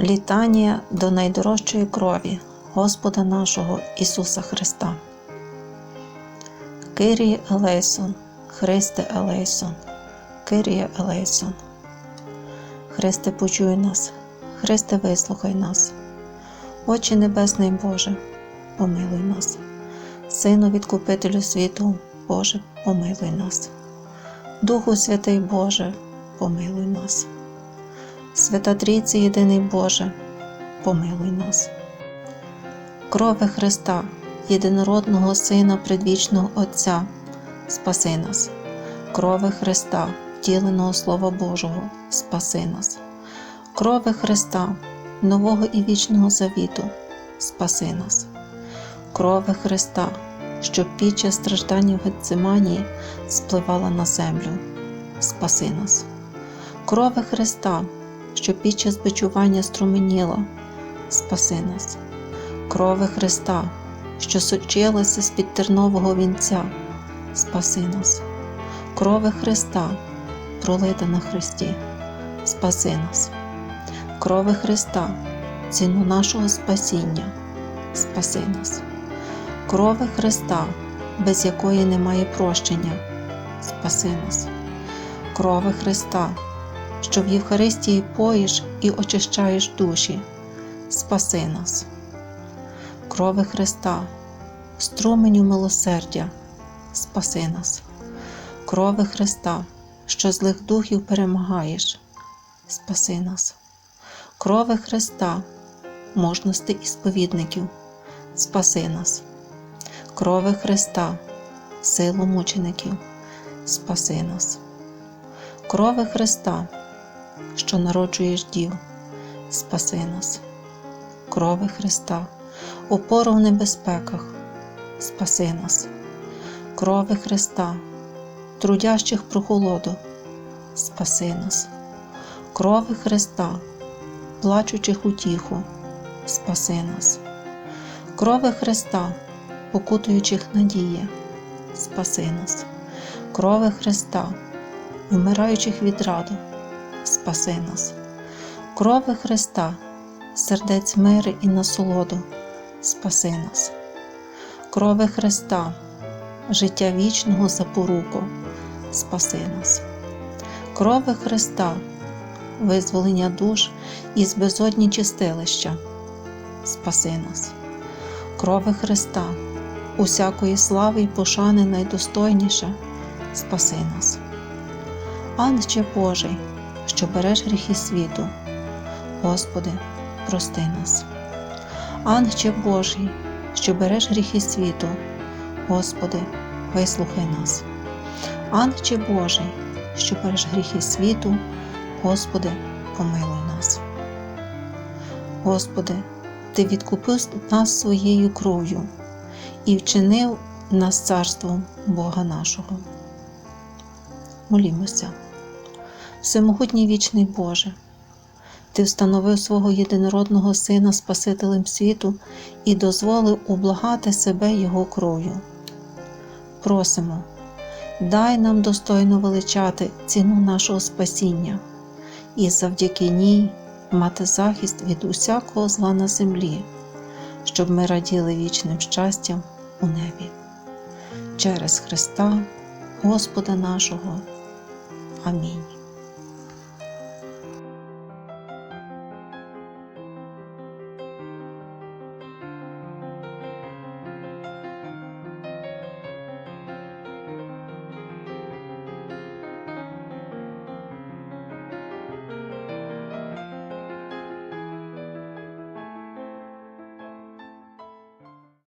Літання до найдорожчої крові Господа нашого Ісуса Христа. Киріє Елейсон, Христе Елейсон, Киріє Елейсон. Христе, почуй нас, Христе, вислухай нас. Отче Небесний Боже, помилуй нас. Сину Відкупителю світу, Боже, помилуй нас. Духу Святий Боже, помилуй нас. Свята Трійці єдиний Боже, помилуй нас. Крови Христа, єдинородного Сина предвічного Отця, спаси нас. Крови Христа, втіленого Слова Божого, спаси нас. Крови Христа, нового і вічного завіту, спаси нас. Крови Христа, що під час страждання в Гециманії спливала на землю, спаси нас. Крови Христа, що під час бичування струменіла, спаси нас. Крови Христа, що сочилася з під тернового вінця, спаси нас. Крови Христа, пролита на Христі, спаси нас. Крови Христа, ціну нашого спасіння, спаси нас. Крови Христа, без якої немає прощення, спаси нас. Крови Христа, що в Євхаристії поїш і очищаєш душі, спаси нас. Крови Христа, струменю милосердя, спаси нас. Крови Христа, що злих духів перемагаєш, спаси нас. Крови Христа, мужності і сповідників, спаси нас. Крови Христа, силу мучеників, спаси нас. Крови Христа, що народжуєш дів, спаси нас. Крови Христа, опору в небезпеках, спаси нас. Крови Христа, трудящих прохолоду, спаси нас. Крови Христа, плачучих утіху, спаси нас. Крови Христа, покутуючих надії, спаси нас. Крови Христа, вмираючих від раду, спаси нас. Крови Христа, сердець мири і насолоду, спаси нас. Крови Христа, життя вічного запоруку, спаси нас. Крови Христа, визволення душ із безодні чистилища, спаси нас. Крови Христа, усякої слави й пошани найдостойніша, спаси нас. Анче Божий, що береш гріхи світу, Господи, прости нас. Анче Божий, що береш гріхи світу, Господи, вислухай нас. Анче Божий, що береш гріхи світу, Господи, помилуй нас. Господи, Ти відкупив нас своєю кров'ю і вчинив нас царством Бога нашого. Молімося. Всемогутній вічний Боже, Ти встановив свого єдинородного Сина Спасителем світу і дозволив ублагати себе Його кров'ю. Просимо, дай нам достойно величати ціну нашого спасіння і завдяки ній мати захист від усякого зла на землі, щоб ми раділи вічним щастям у небі. Через Христа, Господа нашого. Амінь.